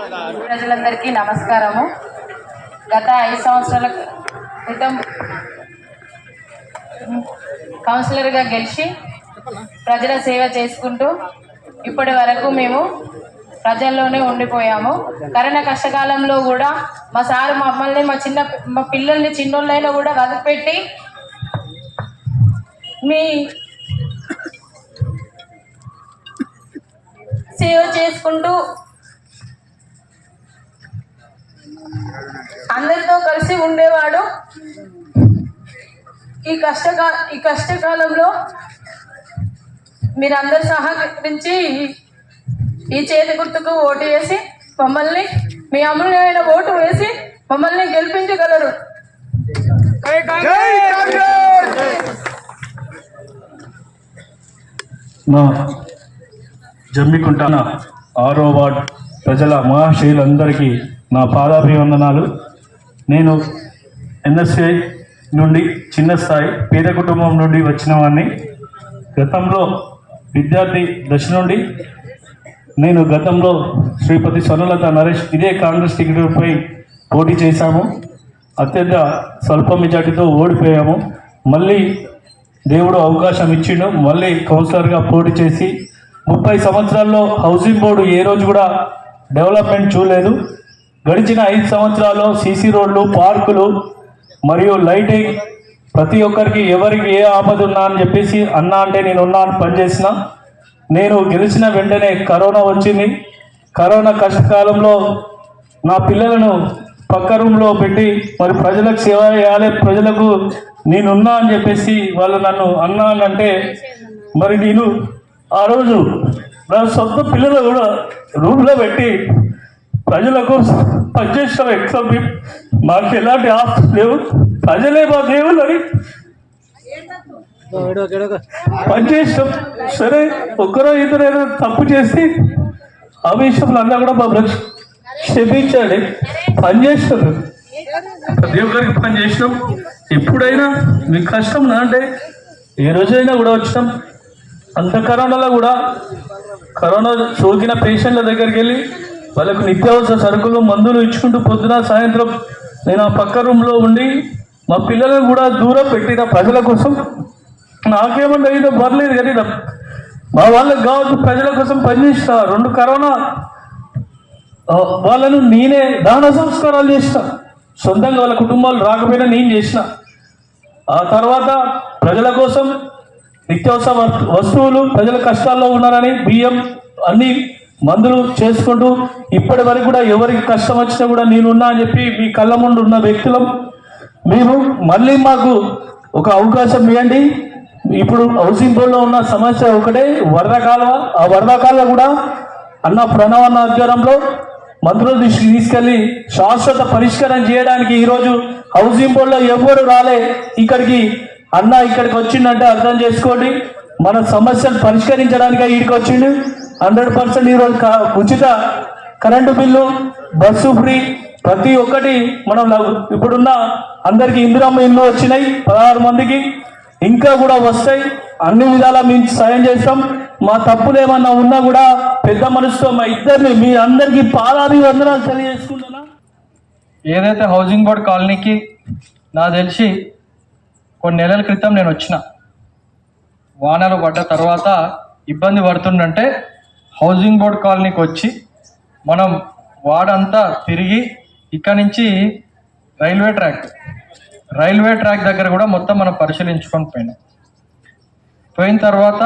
ప్రజలందరికీ నమస్కారము. గత ఐదు సంవత్సరాల క్రితం కౌన్సిలర్గా గెలిచి ప్రజల సేవ చేసుకుంటూ ఇప్పటి వరకు మేము ప్రజల్లోనే ఉండిపోయాము. కరోనా కష్టకాలంలో కూడా మా సారు మమ్మల్ని మా చిన్న మా పిల్లల్ని చిన్నోళ్ళైనా కూడా వదిలిపెట్టి మీ సేవ చేసుకుంటూ అందరితో కలిసి ఉండేవాడు. ఈ కష్టకా ఈ కష్టకాలంలో మీరందరూ సహకరించి ఈ చేతి గుర్తుకు ఓటు వేసి మమ్మల్ని మీ అమూల్యమైన ఓటు వేసి మమ్మల్ని గెలిపించగలరు. నా జమ్మికుంట ఆరో వార్డ్ ప్రజల మహాశయులందరికీ నా పాదాభివందనాలు. నేను ఎన్ఎస్ఏ నుండి చిన్న స్థాయి పేద కుటుంబం నుండి వచ్చిన వాడిని గతంలో విద్యార్థి దశ నుండి నేను గతంలో శ్రీపతి స్వర్ణలత నరేష్ ఇదే కాంగ్రెస్ టికెట్పై పోటీ చేశాము. అత్యంత స్వల్ప మెజార్టీతో ఓడిపోయాము. మళ్ళీ దేవుడు అవకాశం ఇచ్చిండు. మళ్ళీ కౌన్సిలర్గా పోటీ చేసి ముప్పై సంవత్సరాల్లో హౌసింగ్ బోర్డు ఏ రోజు కూడా డెవలప్మెంట్ చూడలేదు. గడిచిన ఐదు సంవత్సరాల్లో సీసీ రోడ్లు పార్కులు మరియు లైటింగ్ ప్రతి ఒక్కరికి ఎవరికి ఏ ఆపద ఉన్నా అని చెప్పేసి అన్నా అంటే నేను ఉన్నా అని పనిచేసిన. నేను గెలిచిన వెంటనే కరోనా వచ్చింది. కరోనా కష్టకాలంలో నా పిల్లలను పక్క రూమ్లో పెట్టి మరి ప్రజలకు సేవ చేయాలి ప్రజలకు నేనున్నా అని చెప్పేసి వాళ్ళు నన్ను అన్నా అని అంటే మరి నేను ఆ రోజు నా సొంత పిల్లలు కూడా రూమ్లో పెట్టి ప్రజలకు పనిచేసిన వ్యక్తి మాకు ఎలాంటి ఆస్తి లేవు. ప్రజలే మా దేవుళ్ళు అని పనిచేసాం సరే ఒక్కరో ఇద్దరైనా తప్పు చేసి ఆ విషయంలో అన్నా కూడా మమ్మల్ని క్షమించాలి. పని చేస్తారు ప్రతి ఒక్కరికి పని చేసినాం ఎప్పుడైనా మీకు కష్టం నా అంటే ఏ రోజైనా కూడా వచ్చినాం. అంత కరోనాలో కూడా కరోనా సోకిన పేషెంట్ల దగ్గరికి వెళ్ళి వాళ్ళకు నిత్యావసర సరుకులు మందులు ఇచ్చుకుంటూ పొద్దున సాయంత్రం నేను ఆ పక్క రూమ్లో ఉండి మా పిల్లలను కూడా దూరం పెట్టిన ప్రజల కోసం నాకేమంటే అయిందో పర్లేదు కానీ మా వాళ్ళకి కావచ్చు ప్రజల కోసం పనిచేస్తా రెండు కరోనా వాళ్ళను నేనే దాన సంస్కారాలు చేసిన సొంతంగా వాళ్ళ కుటుంబాలు రాకపోయినా నేను చేసిన ఆ తర్వాత ప్రజల కోసం నిత్యావసర వస్తువులు ప్రజల కష్టాల్లో ఉన్నారని బియ్యం అన్నీ మందులు చేసుకుంటూ ఇప్పటి వరకు కూడా ఎవరికి కష్టం వచ్చినా కూడా నేనున్నా అని చెప్పి మీ కళ్ళ ముందు ఉన్న వ్యక్తులం మేము మళ్ళీ మాకు ఒక అవకాశం ఇవ్వండి. ఇప్పుడు హౌసింగ్ బోర్డులో ఉన్న సమస్య ఒకటే వరద కాలువ. ఆ వరద కాలువ కూడా అన్న ప్రణవ్ అన్న ఆధ్వర్యంలో మంత్రుల దృష్టికి తీసుకెళ్ళి శాశ్వత పరిష్కారం చేయడానికి ఈరోజు హౌసింగ్ బోర్డులో ఎవ్వరు రాలే. ఇక్కడికి అన్న ఇక్కడికి వచ్చిండంటే అర్థం చేసుకోండి. మన సమస్యను పరిష్కరించడానికి ఇక్కడికి వచ్చిండు. హండ్రెడ్ పర్సెంట్ ఈరోజు ఉచిత కరెంటు బిల్లు బస్సు ఫ్రీ ప్రతి ఒక్కటి మనం ఇప్పుడున్న అందరికి ఇందిరమ్మ ఇల్లు వచ్చినాయి పదహారు మందికి. ఇంకా కూడా వస్తాయి. అన్ని విధాలా మేము సాయం చేస్తాం. మా తప్పులు ఏమన్నా ఉన్నా కూడా పెద్ద మనసుతో మా ఇద్దరిని మీ అందరికీ పాదాది వందనాలు తెలియజేసుకుంటున్నా. ఏదైతే హౌసింగ్ బోర్డ్ కాలనీకి నాకు తెలిసి కొన్ని నెలల క్రితం నేను వచ్చిన వానలు పడ్డ తర్వాత ఇబ్బంది పడుతుందంటే హౌసింగ్ బోర్డ్ కాలనీకి వచ్చి మనం వాడంతా తిరిగి ఇక్కడ నుంచి రైల్వే ట్రాక్ రైల్వే ట్రాక్ దగ్గర కూడా మొత్తం మనం పరిశీలించుకొని పోయినాం. పోయిన తర్వాత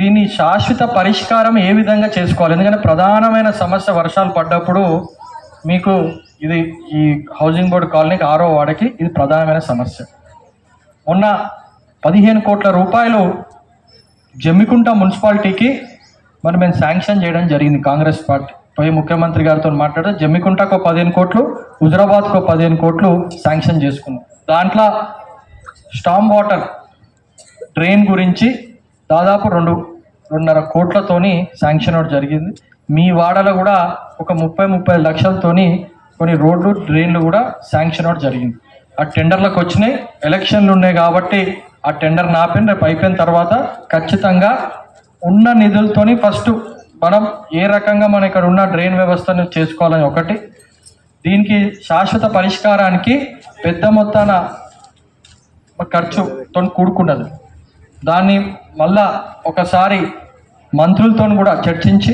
దీని శాశ్వత పరిష్కారం ఏ విధంగా చేసుకోవాలి? ఎందుకంటే ప్రధానమైన సమస్య వర్షాలు పడ్డప్పుడు మీకు ఇది ఈ హౌసింగ్ బోర్డు కాలనీకి ఆరో వాడకి ఇది ప్రధానమైన సమస్య. మొన్న పదిహేను కోట్ల రూపాయలు జమ్మికుంట మున్సిపాలిటీకి మరి మేము శాంక్షన్ చేయడం జరిగింది. కాంగ్రెస్ పార్టీ పోయి ముఖ్యమంత్రి గారితో మాట్లాడితే జమ్మికుంటకు ఒక పదిహేను కోట్లు హుజరాబాద్కు పదిహేను కోట్లు శాంక్షన్ చేసుకున్నాం. దాంట్లో స్టామ్ వాటర్ ట్రైన్ గురించి దాదాపు రెండు రెండున్నర కోట్లతోని శాంక్షన్ అవ్వడం జరిగింది. మీ వాడలో కూడా ఒక ముప్పై ముప్పై లక్షలతోని కొన్ని రోడ్లు డ్రైన్లు కూడా శాంక్షన్ అవ్వడం జరిగింది. ఆ టెండర్లకు వచ్చినాయి ఎలక్షన్లు ఉన్నాయి కాబట్టి ఆ టెండర్ నాపిన రేపు అయిపోయిన తర్వాత ఖచ్చితంగా ఉన్న నిధులతోని ఫస్ట్ మనం ఏ రకంగా మనం ఇక్కడ ఉన్న డ్రైన్ వ్యవస్థను చేసుకోవాలని ఒకటి దీనికి శాశ్వత పరిష్కారానికి పెద్ద మొత్తాన ఖర్చుతో కూడుకున్నది. దాన్ని మళ్ళా ఒకసారి మంత్రులతో కూడా చర్చించి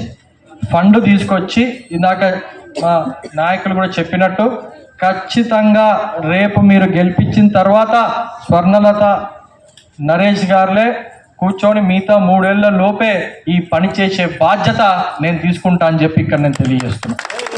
ఫండ్ తీసుకొచ్చి ఇందాక మా నాయకులు కూడా చెప్పినట్టు ఖచ్చితంగా రేపు మీరు గెలిపించిన తర్వాత స్వర్ణలత నరేష్ గారులే కూర్చొని మిగతా మూడేళ్ళ లోపే ఈ పని చేసే బాధ్యత నేను తీసుకుంటా అని చెప్పి ఇక్కడ నేను తెలియజేస్తున్నాను